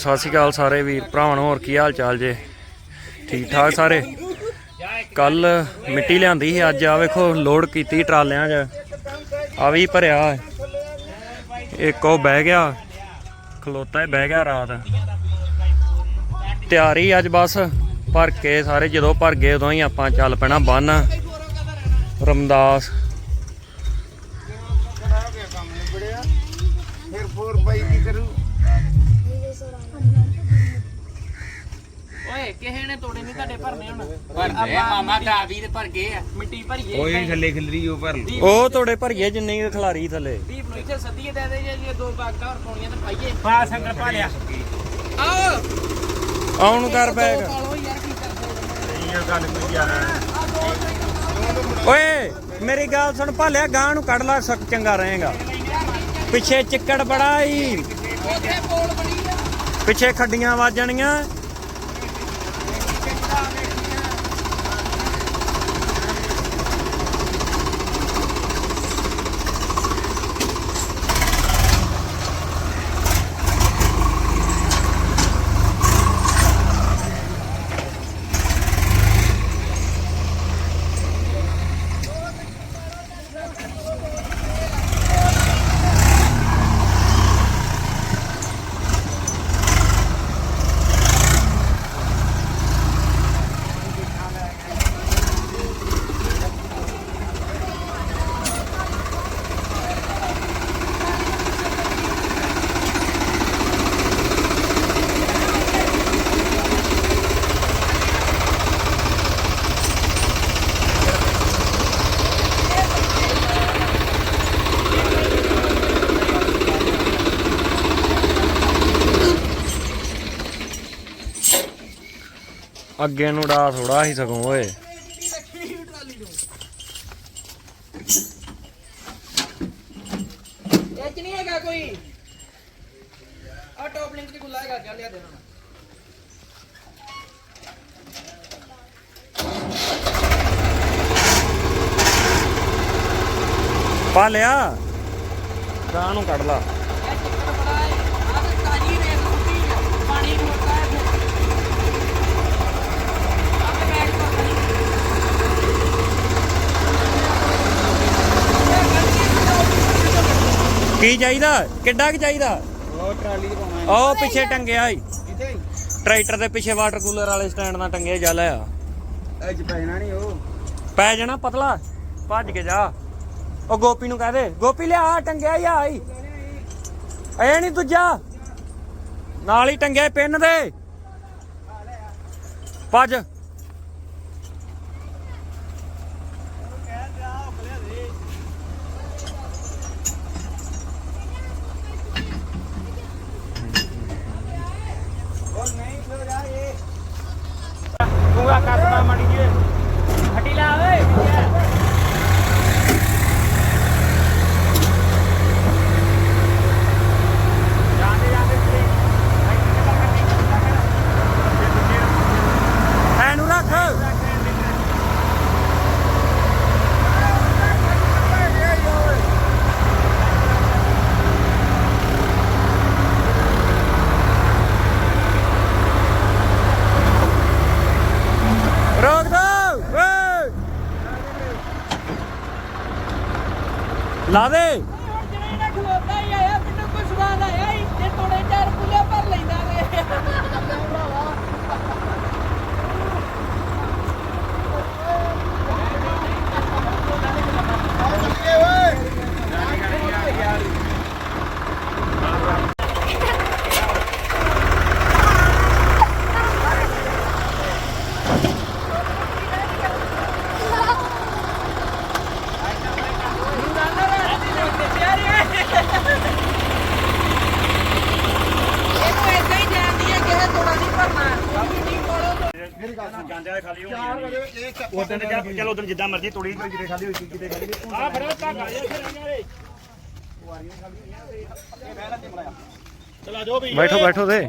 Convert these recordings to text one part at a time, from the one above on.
ਸਤਿ ਸ਼੍ਰੀ ਅਕਾਲ ਸਾਰੇ ਵੀਰ ਭਰਾਵਾਂ ਨੂੰ, ਹੋਰ ਕੀ ਹਾਲ ਚਾਲ ਜੇ? ਠੀਕ ਠਾਕ ਸਾਰੇ? ਕੱਲ ਮਿੱਟੀ ਲਿਆਂਦੀ ਸੀ, ਅੱਜ ਆ ਵੇਖੋ ਲੋਡ ਕੀਤੀ ਟਰਾਲਿਆਂ 'ਚ। ਆ ਵੀ ਭਰਿਆ ਇੱਕ ਉਹ ਬਹਿ ਗਿਆ, ਖਲੋਤਾ ਹੀ ਬਹਿ ਗਿਆ ਰਾਤ। ਤਿਆਰੀ ਅੱਜ ਬਸ ਭਰ ਕੇ ਸਾਰੇ, ਜਦੋਂ ਭਰ ਗਏ ਉਦੋਂ ਹੀ ਆਪਾਂ ਚੱਲ ਪੈਣਾ ਬੰਨ। ਰਮਦਾਸ। ਫਿਰ 4 ਬਾਈ ਕੀ ਕਰੂ ਓਏ ਕਿਸੇ ਨੇ ਤੋੜੇ ਨਹੀਂ ਤੁਹਾਡੇ ਭਰਨੇ ਹੁਣ। ਭਰਦੇ ਆ, ਮਾਮਾ ਦੇ ਭਰ ਗਏ ਆ। ਮਿੱਟੀ ਭਰੀਏ ਕੋਈ ਥੱਲੇ ਖਿਲਰੀ ਉਹ ਭਰ ਲਈ ਉਹ ਤੋੜੇ ਭਰੀਏ ਜਿੰਨੀ ਕੁ ਖਲਾਰੀ ਥੱਲੇ। ਦੀਪ ਨੂੰ ਇੱਥੇ ਸੱਦੀਏ ਦੇ ਦੇ ਜੇ ਦੋ ਬਾਗਾਂ ਹੋਰ ਪਾਉਣੀਆਂ ਤੇ ਪਾਈਏ। ਪਾ ਸੰਗਲ ਪਾ ਲਿਆ। ਆਓ। ਆਉਣ ਨੂੰ ਕਰ ਬੈਗ। ਪਾਲੋ ਯਾਰ ਕੀ ਕਰਦੇ ਇਹ ਗੱਲ ਕੋਈ ਯਾਰ ਓਏ ਮੇਰੀ ਗੱਲ ਸੁਣ ਭਾਲਿਆ ਗਾਂ ਨੂੰ ਕੱਢ ਲੈ ਸਕ ਚੰਗਾ ਰਹੇਗਾ। ਪਿੱਛੇ ਚਿੱਕੜ ਬੜਾ ਈ। ਉੱਥੇ ਪੋਲ ਬਣੀ ਆ ਪਿੱਛੇ ਖੱਡੀਆਂ ਵੱਜਣੀਆਂ ਅੱਗੇ ਨੂੰ ਡਾ ਥੋੜਾ ਹੀ ਸਕੋਂ ਓਏ। ਇਹ ਚ ਨਹੀਂ ਹੈਗਾ ਕੋਈ। ਆ ਟੌਪ ਲਿੰਕ ਤੇ ਗੁੱਲਾ ਹੈਗਾ ਚੱਲ ਲਿਆ ਦੇਣਾ। ਗਾਂ ਨੂੰ ਕੱਢ ਲਾ ਇਹ ਚਿੱਕੜ ਬੜਾ ਹੈ ਆ ਤੇ ਤਾਜੀ ਰੇਤ ਸੁੱਟੀ ਆ ਪਾਣੀ ਖੋਤਾ ਹੈ ਆ ਤੇ ਬੈਗ ਪਰ ਨਹੀਂ ਕੀ ਚਾਹੀਦਾ? ਕਿੱਡਾ ਕੁ ਚਾਹੀਦਾ? ਉਹ ਟਰਾਲੀ ਤੇ ਪਾਉਣਾ ਉਹ ਪਿੱਛੇ ਟੰਗਿਆ ਈ। ਕਿਤੇ ਟਰੈਕਟਰ ਦੇ ਪਿੱਛੇ ਵਾਟਰ ਕੂਲਰ ਵਾਲੇ ਸਟੈਂਡ ਨਾਲ ਟੰਗਿਆ ਜਲ ਆ। ਅੱਜ ਪੈਣਾ ਨਹੀਂ ਉਹ। ਪੈ ਜਾਣਾ ਪਤਲਾ। ਭੱਜ ਕੇ ਜਾ। ਉਹ ਗੋਪੀ ਨੂੰ ਕਹਿ ਦੇ। ਗੋਪੀ ਲਿਆ ਟੰਗਿਆ ਹੀ ਆਈ ਇਹ ਨਹੀਂ ਦੂਜਾ। ਨਾਲ ਹੀ ਟੰਗਿਆ ਪਿੰਨ ਦੇ। ਭੱਜ ਉਹ ਨਹੀਂ ਫਿਰ ਆ ਇਹ ਤੂੰ ਆ ਕਰਦਾ ਮੜੀ ਜੇ ਹੱਟੀ ਲਾ ਓਏ ਜਾਂਦੇ ਜਾਂਦੇ ਐਨੂੰ ਰੱਖ ਰੋਕ ਦੋ ਓਏ ਲਾ ਦੇ ਹੁਣ ਜਿਵੇਂ ਨਾ ਖਲੋਤਾ ਹੀ ਆਇਆ ਮੈਨੂੰ ਕੁਝ ਸਵਾਦ ਆਇਆ ਹੀ ਤੇ ਤੋੜੇ ਚਾਰ ਪੁੱਲੇ ਭਰ ਲੈਂਦਾ ਵੇ ਇਹਨੂੰ ਏਦਾਂ ਹੀ ਜਾਂਦੀ ਹੈ ਕਿਸੇ ਤੋੜਾ ਨਹੀਂ ਭਰਨਾ ਨਹੀਂ ਕੋਲੋਂ ਜਾਂਦੇ ਵਾਲੇ ਖਾਲੀ ਹੋਣੀ ਉਦੋਂ ਤੇ ਜਾ ਚਲੋ ਉਦੋਂ ਜਿੱਦਾਂ ਮਰਜ਼ੀ ਤੋੜੀ ਕੋਈ ਜਿੱਦੇ ਖਾਲੀ ਹੋਈ ਕਿਤੇ ਖਾਲੀ ਆ ਫਿਰ ਧਾਗਾ ਜੇ ਫਿਰ। ਆਈਆਂ ਰੇ ਚਲਾ ਜੋ ਵੀ। ਬੈਠੋ ਬੈਠੋ ਤੇ।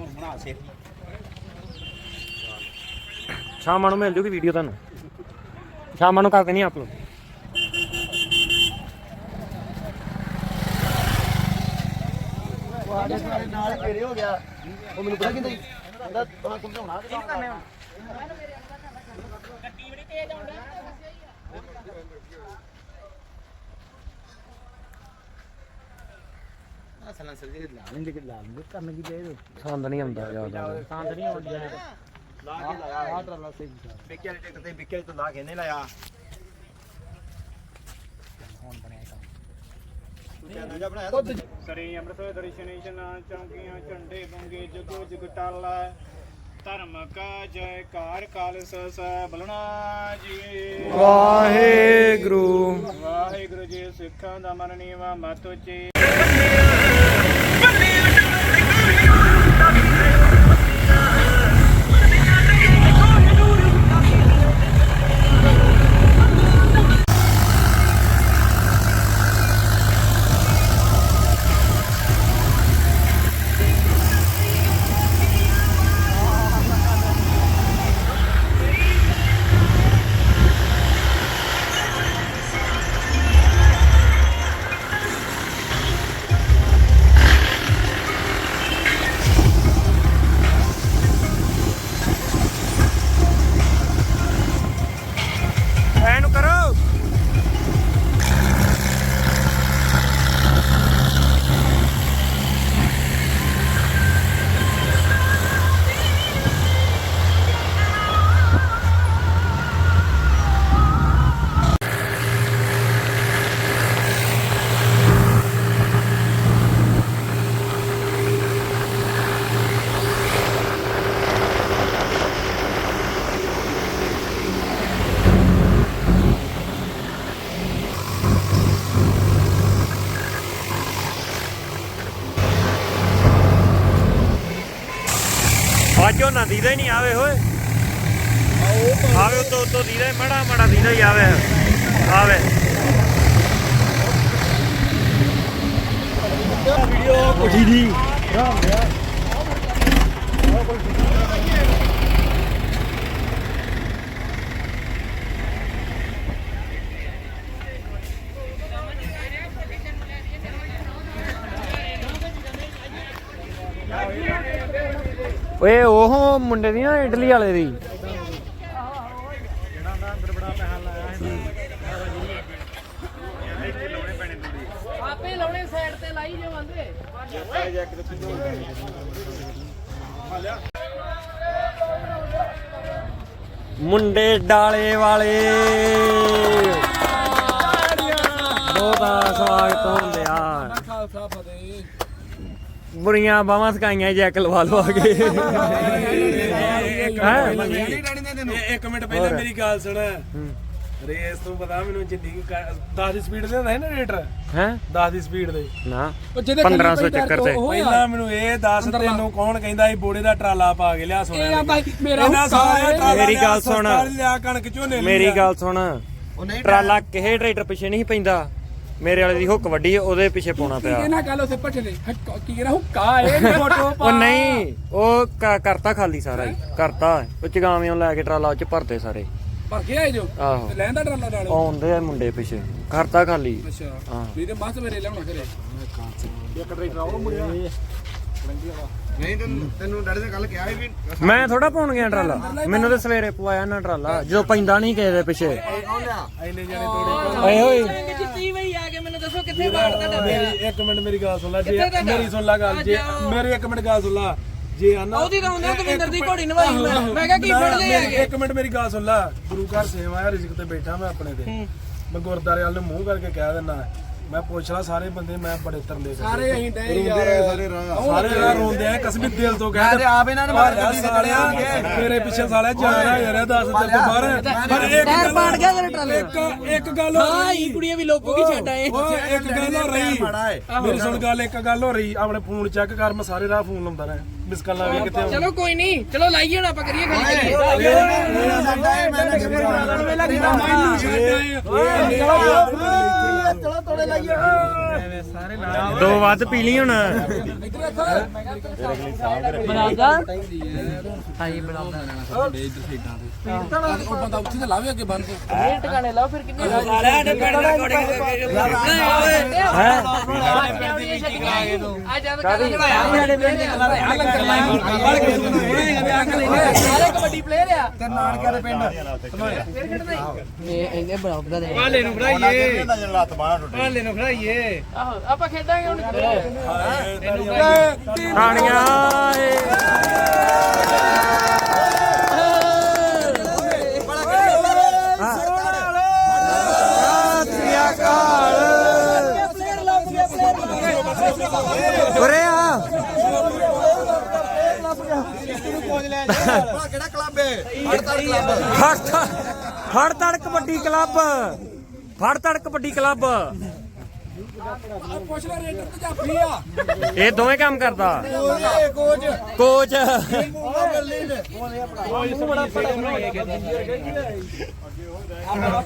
ਸ਼ਾਮਾਂ ਨੂੰ ਮਿਲ ਜੂਗੀ ਵੀਡੀਓ ਤੁਹਾਨੂੰ। ਸ਼ਾਮਾਂ ਨੂੰ ਕਰ ਦੇਣੀ ਅਪਲੋਡ ਸਾਡੇ ਸਾਰੇ ਨਾਲ ਘੇਰੇ ਹੋ ਗਿਆ? ਉਹ ਮੈਨੂੰ ਪਤਾ ਕਿੰਦਾ ਕਹਿੰਦਾ ਤੁਹਾਨੂੰ ਸਮਝਾਉਣਾ ਕਿ ਕਰਨੇ ਅਸਲਾਂ ਸਰ ਜੀ ਲਾ ਲੈਂਦੇ ਕਿ ਲਾ ਲੈਂਦੇ ਕਰਨ ਕੀ ਚਾਹੀਦਾ? ਸੰਦ ਨਹੀਂ ਆਉਂਦਾ ਜ਼ਿਆਦਾ। ਸਾਂਦ ਨਹੀਂ ਆਉਂਦੀ ਲਾ ਕੇ ਲਾਇਆ ਆ ਟਰਾਲਾ ਸਹੀ ਬਿੱਕੇ ਵਾਲੇ ਟਿਕ ਤੇ ਬਿੱਕੇ ਤੋਂ ਲਾ ਕੇ ਨਹੀਂ ਲਾਇਆ। ਹੁਣ ਬਣਿਆ ਕੰਮ। ਸਰੀ ਅੰਮ੍ਰਿਤਸਰ ਦਰਸ਼ਨੀ ਜਨਾ ਚੌਂਕੀਆਂ ਝੰਡੇ ਬੰਗੇ ਜਗੋ ਜਗਟਾਲਾ। ਧਰਮ ਕਾ ਜੈਕਾਰ ਖਾਲਸਾ ਸਾਹਿਬ ਬਲਣਾ ਜੀ। ਵਾਹਿਗੁਰੂ। ਵਾਹਿਗੁਰੂ ਜੀ ਸਿੱਖਾਂ ਦਾ ਮਨ ਨੀਵਾ ਮਤ ਉੱਚੀ। ਅੱਜ ਉਹ ਨਾ ਦੀਦਾ ਹੀ ਨਹੀਂ ਆਵੇ ਹੋਏ ਆਵੇ ਉਤੋਂ ਉਤੋਂ ਦੀਦਾ ਹੀ ਮੜਾ ਮੜਾ ਦੀਦਾ ਹੀ ਆਵੇ ਆਵੇ ਵੀਡੀਓ ਕੁਠੀ ਦੀ ਓਏ, ਉਹ ਮੁੰਡੇ ਦੀ ਨਾ ਇਟਲੀ ਵਾਲੇ ਦੀ। ਆਪੇ ਲਾਉਣੇ ਸਾਈਡ ਤੇ ਲਾਈ ਜਾਵਾਂਗੇ ਮੁੰਡੇ ਡਾਲੇ ਵਾਲੇ। ਬਹੁਤਾ ਸਵਾਗਤ ਹੁੰਦਿਆ ਬੁਰੀਆਂ ਬਾਹਾਂ ਸਕਾਈਆਂ ਜੈਕ ਲਵਾ ਲਵਾ ਕੇ ਹੈਂ? ਇੱਕ ਮਿੰਟ ਪਹਿਲਾਂ ਮੇਰੀ ਗੱਲ ਸੁਣ ਰੇਸ ਤੋਂ ਪਤਾ ਮੈਨੂੰ ਜਿੰਨੀ 10 ਦੀ ਸਪੀਡ ਦੇ ਹੁੰਦਾ ਹੈ ਨਾ ਰੇਟਰ ਹੈਂ 10 ਦੀ ਸਪੀਡ ਦੇ ਨਾ 1500 ਚੱਕਰ ਤੇ ਪਹਿਲਾਂ ਮੈਨੂੰ ਇਹ ਦੱਸ ਤੈਨੂੰ ਕੌਣ ਕਹਿੰਦਾ ਸੀ ਬੋੜੇ ਦਾ ਟਰਾਲਾ ਪਾ ਕੇ ਲਿਆ ਇਹ ਆਂਦਾ ਮੇਰਾ ਇਹਨਾਂ ਸਾਰਿਆਂ ਟਰਾਲਾ ਮੇਰੀ ਲਿਆ, ਗੱਲ ਸੁਣ। ਸਸਤਾ ਲਿਆ ਕਣਕ ਝੋਨੇ ਲਈ ਮੇਰੀ। ਗੱਲ ਸੁਣ ਟਰਾਲਾ ਕਿਸੇ ਟਰੈਕਟਰ ਪਿੱਛੇ ਨਹੀਂ ਪੈਂਦਾ ਮੇਰੇ ਵਾਲੇ ਦੀ ਹੁੱਕ ਵੱਡੀ ਉਹਦੇ ਪਿੱਛੇ ਪਾਉਣਾ ਪਿਆ। ਇਹਨਾਂ ਗੱਲ ਉਸੇ ਪਛਲੇ ਕੀ ਕਹਿੰਦਾ ਹੁੱਕਾ ਇਹ ਫੋਟੋ ਉਹ ਨਹੀਂ ਉਹ ਕ- ਕਰਤਾ ਖਾਲੀ ਸਾਰਾ ਹੀ। ਕਰਤਾ ਉਹ ਚਗਾਵਿਓਂ ਲੈ ਕੇ ਟਰਾਲਾ ਉਹ ਚ ਭਰਤੇ ਸਾਰੇ। ਭਰ ਕੇ ਆਏ ਜੋ? ਆਹੋ। ਤੇ ਡਰਲਾ ਨਾਲ? ਆਉਂਦੇ ਆ ਮੁੰਡੇ ਪਿੱਛੇ। ਕਰਤਾ ਖਾਲੀ। ਅੱਛਾ। ਹਾਂ। ਵੀ ਤੇ ਮੱਸ ਮੇਰੇ ਲਿਆਉਣਾ ਕਰੇ ਨਹੀਂ ਤੈਨੂੰ ਤੈਨੂੰ ਡੈਡੀ ਨੇ ਗੱਲ ਕਿਹਾ ਸੀ ਵੀ ਮੈਂ ਥੋੜਾ ਪਾਉਣ ਗਿਆ ਟਰਾਲਾ। ਮੈਨੂੰ ਤੇ ਸਵੇਰੇ ਪਵਾਇਆ ਨਾ ਟਰਾਲਾ ਜਦੋਂ ਪੈਂਦਾ ਨਹੀਂ ਕਿਸੇ ਦੇ ਪਿੱਛੇ। ਇੰਨੇ ਜਾਣੇ ਤੋੜੇ ਓਏ ਓਏ ਜਿੱਤੀ ਵਈ ਆ ਕੇ ਮੈਨੂੰ ਦੱਸੋ ਕਿੱਥੇ ਬਾੜਦਾ ਡੱਬਾ ਮੇਰੀ ਇੱਕ ਮਿੰਟ ਮੇਰੀ ਗੱਲ ਸੁਣ ਲੈ ਜੇ ਕਿੱਥੇ ਤੁਹਾਡਾ? ਮੇਰੀ ਸੁਣ ਲੈ ਗੱਲ ਜੇ ਮੇਰੀ ਇੱਕ ਮਿੰਟ ਗੱਲ ਸੁਣ ਲੈ ਜੇ ਆਨਾ ਉਹਦੀ ਤਾਂ ਹੁੰਦੀ ਦਵਿੰਦਰ ਦੀ ਘੋੜੀ ਨਵਾਈ ਮੈਂ। ਮੈਂ ਕਿਹਾ ਕੀ ਫੜ ਲਿਆ ਮੇਰੀ- ਇੱਕ ਮਿੰਟ ਮੇਰੀ ਗੱਲ ਸੁਣ ਲੈ ਗੁਰੂ ਘਰ ਸੇਵਾ ਹੈ ਰਿਜ਼ਕ ਤੇ ਬੈਠਾ ਮੈਂ ਆਪਣੇ ਤੇ। ਮੈਂ ਗੁਰਦਾਰੇ ਵਾਲ ਨੂੰ ਮੂੰਹ ਕਰਕੇ ਕਹਿ ਦਿੰਦਾ ਮੈਂ ਪੁੱਛ ਲਾ ਸਾਰੇ ਬੰਦੇ ਮੈਂ ਬੜੇ ਤਰਲੇ ਕਰਦੇ ਸਾਰੇ ਅਸੀਂ ਡੇ ਯਾਰ। ਸਾਰੇ ਰਾਹ ਸਾਰੇ ਰਾਹ ਰੋਂਦੇ ਆ। ਕਸਮੀ ਦਿਲ ਤੋਂ ਕਹਿੰਦੇ ਆਪ ਇਹਨਾਂ ਨੇ ਮਾਰ ਦਿੱਤੀ ਸਾਲਿਆ ਮੇਰੇ ਪਿੱਛੇ ਸਾਲਿਆ ਜਾਣਾ ਯਾਰ 10 ਦਿਨ ਤੋਂ ਬਾਹਰ ਪਰ ਇੱਕ ਟਾਇਰ ਗੱਲ ਪਾੜ ਗਿਆ ਟਰਾਲੇ ਇੱਕ ਇੱਕ ਗੱਲ ਹੋ ਹਾਂ ਰਹੀ ਇਹ ਕੁੜੀਆਂ ਵੀ ਲੋਕੋ ਕੀ ਛੱਡ ਆਏ ਓਏ ਇੱਕ ਗੱਲ ਹੋ ਰਹੀ ਮੇਰੀ ਸੁਣ ਗੱਲ ਇੱਕ ਗੱਲ ਹੋ ਰਹੀ ਆਪਣੇ ਫੋਨ ਚੈੱਕ ਕਰ ਮੈਂ ਸਾਰੇ ਰਾਹ ਫੋਨ ਲਾਉਂਦਾ ਰਿਹਾ ਮਿਸ ਕਾਲ ਲਾ ਕੇ ਕਿੱਥੇ ਚਲੋ ਕੋਈ ਨਹੀਂ ਚਲੋ ਲਾਈਏ ਹੁਣ ਆਪਾਂ ਕਰੀਏ ਗੱਲ ਕਰੀਏ ਮੈਨੂੰ ਚਲੋ ਤੋੜੇ ਲਾਈਏ ਦੋ ਵੱਧ ਪੀ ਲਈ ਹੁਣ ਬਣਾਦਾ ਹਾਂਜੀ ਬਣਾਦਾ ਉਹ ਬੰਦਾ ਉੱਥੇ ਤੇ ਲਾਵੇ ਅੱਗੇ ਬੰਦ ਇਹ ਟਿਕਾਣੇ ਲਾਓ ਫਿਰ ਕਿੰਨੇ ਸਾਲਿਆਂ ਨੇ ਪਿੰਡ ਰਿਕਾਰਡਿੰਗ ਆ ਜਦ ਕਾਹਦੀ ਸਾਡੇ ਪਿੰਡ ਦੇ ਸਾਰੇ ਕਬੱਡੀ ਪਲੇਅਰ ਆ। ਤੇ ਨਾਨਕਿਆਂ ਦੇ ਪਿੰਡ। ਇਹ ਇਹਨੇ ਬਣਾਉਂਦਾ ਦੇ ਹਾਲੇ ਨੂੰ ਖੜਾਈਏ ਹਾਲੇ ਨੂੰ ਖੜਾਈਏ ਆਹੋ ਆਪਾਂ ਖੇਡਾਂਗੇ ਹੁਣ। ਤਾਣੀਆਂ ਏ ਉਰੇ ਆ। ਕਿਹੜਾ ਕਲੱਬ ਹੈ ਹੜਤਾਲ ਕਲੱਬ ਫੜ ਫੜ ਤੜ ਕਬੱਡੀ ਕਲੱਬ। ਫੜ ਤੜ ਕਬੱਡੀ ਕਲੱਬ। ਪੁੱਛ ਲੈ ਰੇਡਰ ਤੇ ਜਾਫੀ ਆ ਇਹ ਦੋਵੇਂ ਕੰਮ ਕਰਦਾ ਓਏ ਕੋਚ ਕੋਚ ਗੱਲੀ ਨੇ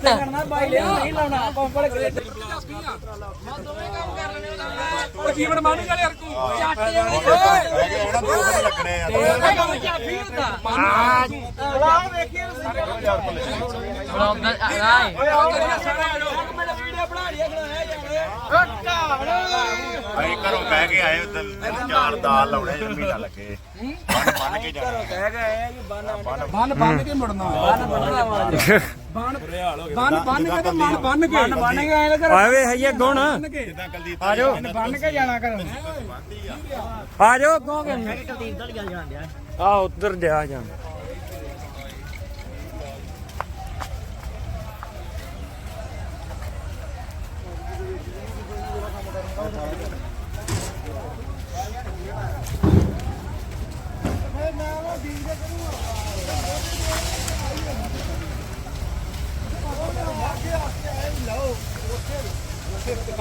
ਕਰਨਾ ਬਾਈ ਲਿਆ ਨਹੀਂ ਲਾਉਣਾ ਜੀਵਨ ਮੰਨ ਯਾਰ ਹੁੰਦਾ ਲਾ ਆਏ ਲਿਆ ਅਸੀਂ ਘਰੋਂ ਕੇ ਆਏ ਉਦੋਂ ਚਾਰ ਦਾਲ ਲਾਉਣੇ ਜੇ ਮਹੀਨਾ ਲੱਗੇ। ਬੰਨ ਬੰਨ ਕੇ ਜਾਣਾ ਬੰਨ ਬੰਨ ਕੇ ਮੁੜਨਾ। ਬੰਨ ਬੰਨ ਬੰਨ ਕੇ ਤੇ ਮਨ ਬੰਨ ਕੇ ਬੰਨ ਬੰਨ ਕੇ। ਆਏ ਆਏ ਵੇ ਹਈਏ ਗੁਣ। ਜਿੱਦਾਂ ਕਲਦੀਪ ਆ ਜਾਓ। ਬੰਨ ਕੇ ਜਾਣਾ ਕਰ ਆ। ਕਹੋਗੇ ਉਧਰ ਜਾ।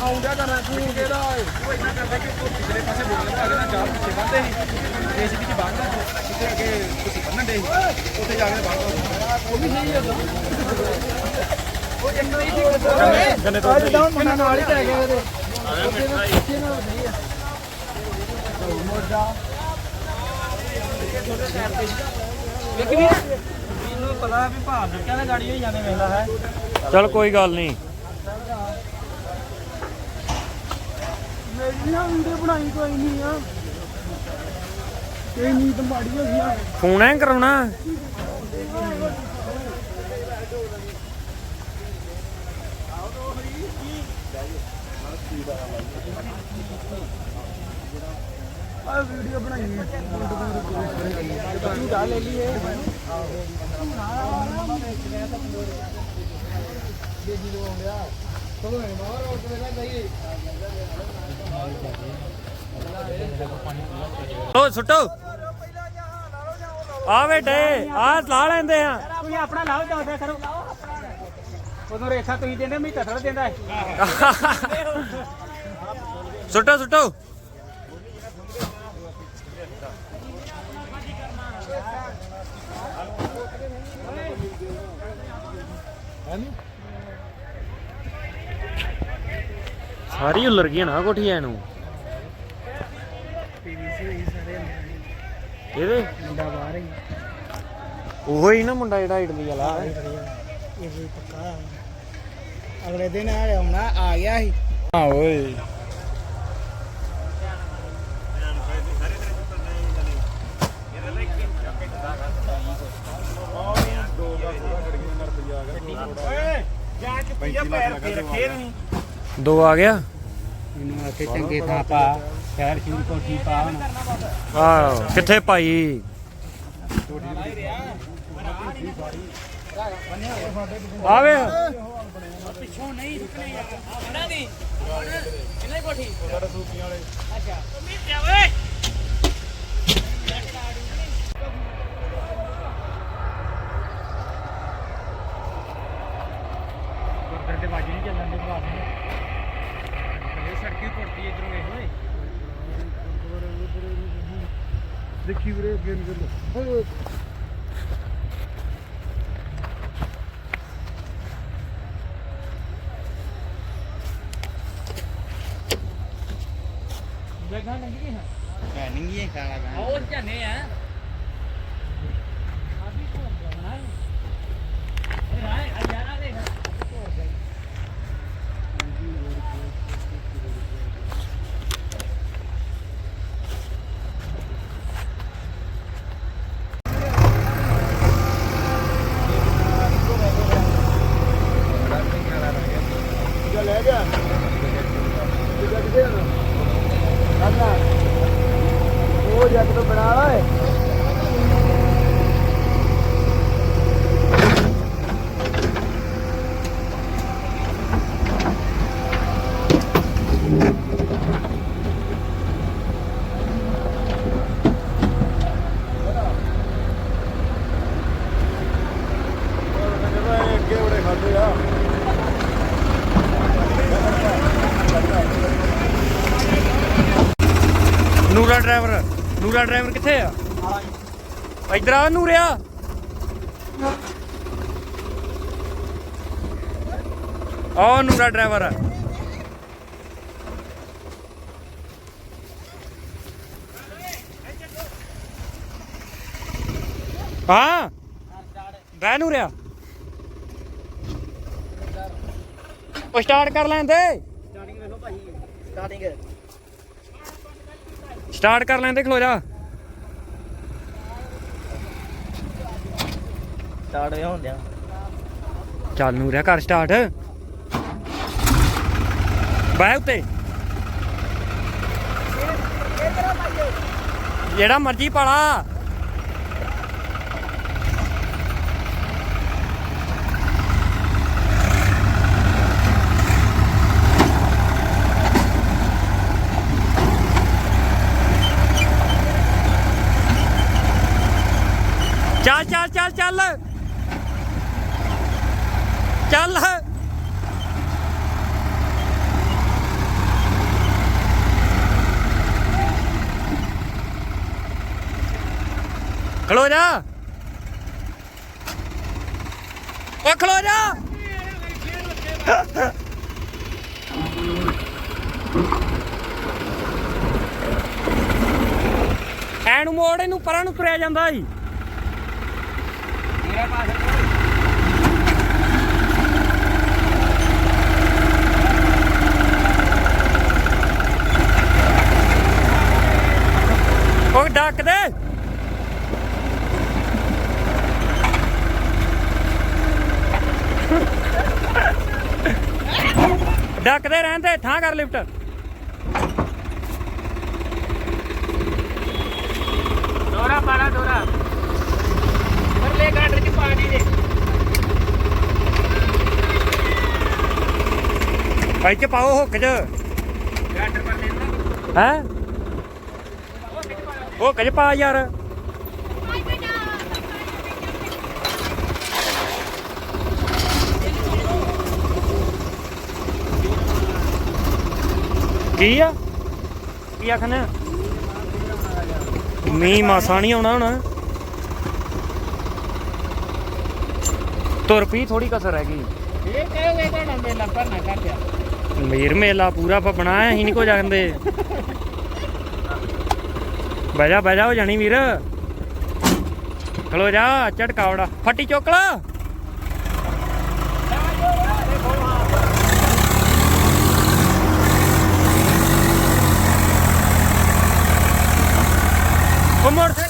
ਆਉਂਦਾ ਕਰਨਾ ਤੂੰ ਕਿਹੜਾ ਓਏ ਉਹ ਇੰਨਾ ਕਰਦਾ ਕਿ ਤੂੰ ਪਿਛਲੇ ਪਾਸੇ ਬੋਲਣ ਦਾ ਨਾ ਚਾਰ ਪਿੱਛੇ ਬੰਦੇ ਸੀ ਦੇਸ਼ ਵਿੱਚ ਬੰਨਦਾ ਕਿਤੇ ਅੱਗੇ ਤੁਸੀਂ ਬੰਨਣ ਦੇ ਉੱਥੇ ਜਾ ਕੇ ਬੰਨਦਾ ਉਹ ਵੀ ਸਹੀ ਹੈ ਉਹ ਇੱਕ ਨਹੀਂ ਸੀ ਗੰਨੇ ਤੋਂ ਅੱਜ ਤਾਂ ਮੁੰਡਾ ਨਾਲ ਹੀ ਪੈ ਗਿਆ ਉਹਦੇ ਵੇਖ ਵੀ ਮੈਨੂੰ ਪਤਾ ਵੀ ਭਾਰ ਦਿੱਕਾ ਦਾ ਗਾੜੀ ਹੋਈ ਜਾਂਦੇ ਵੇਖਦਾ ਹੈ। ਚਲ ਕੋਈ ਗੱਲ ਨਹੀਂ। ਮੇਰੀ ਨਾ ਵੀਡੀਓ ਬਣਾਈ ਕੋਈ ਨਹੀਂ ਆ। ਇਹ ਨੀਂਦ ਮਾੜੀ ਹੋ ਗਈ ਆ। ਫੋਨ ਐ ਕਰਾਉਣਾ? ਆ ਵੀਡੀਓ ਬਣਾਈ ਹੈ। ਲੈ ਲਈਏ ਓ ਸੁੱਟੋ। ਆ ਬੇਟੇ ਆ ਲਾ ਲੈਂਦੇ ਆ। ਤੁਸੀਂ ਆਪਣਾ ਲਾਓ ਦੱਸਦਾ ਕਰੋ। ਉਦੋਂ ਰੇਖਾ ਤੁਸੀਂ ਦਿੰਦੇ ਮੈਂ ਕਥੜ ਦਿੰਦਾ ਸੁੱਟੋ ਸੁੱਟੋ। ਸਾਰੀ ਉਲਰ ਗਈ ਨਾ ਕੋਠੀ ਐ ਨੂੰ ਇਹਦੇ ਮੁੰਡਾ ਬਾਹਰ ਹੀ। ਉਹੋ ਹੀ ਨਾ ਮੁੰਡਾ ਜਿਹੜਾ ਇਟਲੀ ਵਾਲਾ। ਇਹ ਵੀ ਪੱਕਾ। ਅਗਲੇ ਦਿਨ ਆ ਆਉਣਾ ਆ ਗਿਆ ਸੀ। ਹਾਂ ਓਏ। ਦੋ ਆ ਗਿਆ? ਇਹਨੂੰ ਆਖੇ ਚੰਗੇ ਥਾਂ ਪਾ ਸ਼ਹਿਰ ਸ਼ੂਰ ਕੋਠੀ ਪਾ ਹੁਣ ਆ ਕਿੱਥੇ ਭਾਈ ਆਵੇ ਇਹਨਾਂ ਦੀ। ਇਹਨਾਂ ਦੀ ਕੋਠੀ। ਅੱਛਾ। ਮਿੱਟਿਆ ਓਏ ਗੁਰਦਰ ਦੇ ਵੱਜ ਨਹੀਂ ਚੱਲਣ ਦੇ ਬਾਅਦ ਇਹ ਸੜਕੀ ਪੁੱਟਦੀ ਇਧਰੋਂ ਇਹ ਓਏ ਵੀਰੇ ਅੱਗੇ ਨਿਕਲ ਜਗ੍ਹਾ ਲੰਗੀ ਹੈ ਨਹੀਂ ਇਹ ਕਾਲਾ ਗਾ ਉਹ ਝਾਨੇ ਆ ਆਦੀ ਤੋਂ ਬਣਾ ਇਹ ਰਾਏ ਹਜ਼ਾਰਾਂ ਦੇ ਉਹ ਜੱਗ ਤੋਂ ਬਣਾ ਓਏ ਅੱਗੇ ਬੜੇ ਖਾਦੇ ਆ ਨੂਰਾ ਡਰਾਈਵਰ ਨੂਰਾ ਡਰਾਈਵਰ ਕਿੱਥੇ ਆ? ਇਧਰ ਆ ਨੂਰਿਆ। ਆ ਨੂਰਾ ਡਰਾਈਵਰ ਆ। ਹਾਂ। ਬੈ ਨੂਰਿਆ। ਉਹ ਸਟਾਰਟ ਕਰ ਲੈਂਦੇ ਸਟਾਰਟਿੰਗ ਵੇਖੋ ਭਾਈ ਸਟਾਰਟਿੰਗ ਸਟਾਰਟ ਕਰ ਲੈਂਦੇ ਖਲੋ ਜਾ। ਸਟਾਰਟ ਵੇ ਹੁੰਦਿਆ ਚੱਲ ਨੂੰ ਰਿਹਾ ਕਰ ਸਟਾਰਟ ਬਾਹ ਉੱਤੇ। ਜਿਹੜਾ ਮਰਜ਼ੀ ਪਾਲਾ। ਚੱਲ ਚੱਲ ਚੱਲ ਚੱਲ। ਚੱਲ। ਖਲੋ ਜਾ। ਓ ਖਲੋ ਜਾ। ਐ ਮੋੜ, ਇਹਨੂੰ ਪਰਾਂ ਨੂੰ ਤੁਰਿਆ ਜਾਂਦਾ ਈ। ਉਹ ਡੱਕ ਦੇ। ਡੱਕਦੇ ਰਹਿੰਦੇ ਥਾਂ ਕਰ ਲਿਫਟ। ਦੋਰਾ ਪਾਲਾ ਦੋਰਾ। ਪਰਲੇ ਗਾਡਰ ਭਾਈ ਚ ਪਾਓ ਹੁੱਕ ਚ। ਗਾਡਰ ਪਰ ਲੈਣਾ। ਹੈ? ਹੁੱਕ ਚ ਪਾ ਯਾਰ। ਕੀ ਆ? ਕੀ ਆਖਣਾ ਮੀਂਹ ਮਾਸਾ ਨਹੀਂ ਆਉਣਾ ਹੁਣ। ਤੁਰ ਪਈ ਥੋੜੀ ਕਸਰ ਹੈਗੀ। ਇਹ ਕਹੋਗੇ ਤੁਹਾਡਾ ਮੇਲਾ ਭਰਨਾ ਕਰ ਦਿਆ ਮੀਰ ਮੇਲਾ ਪੂਰਾ ਫਪਣਾ ਹੈ ਅਸੀਂ ਨਹੀਂ ਕੋ ਜਾਂਦੇ ਬਹਿ ਬਹਿ ਜਾ ਹੋ ਜਾਣੀ ਵੀਰ। ਖਲੋ ਜਾ ਝਟਕਾਵੜਾ ਫੱਟੀ ਚੁੱਕ ਲਾ। ਉਹ ਤੇ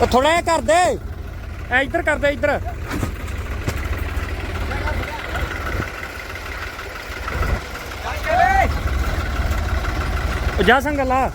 ਉਹ ਥੋੜਾ ਜਿਹਾ ਕਰ ਦੇ। ਐ ਇੱਧਰ ਕਰ ਦੇ ਇੱਧਰ। ਉਹ ਜਾ ਸੰਗਲਾ।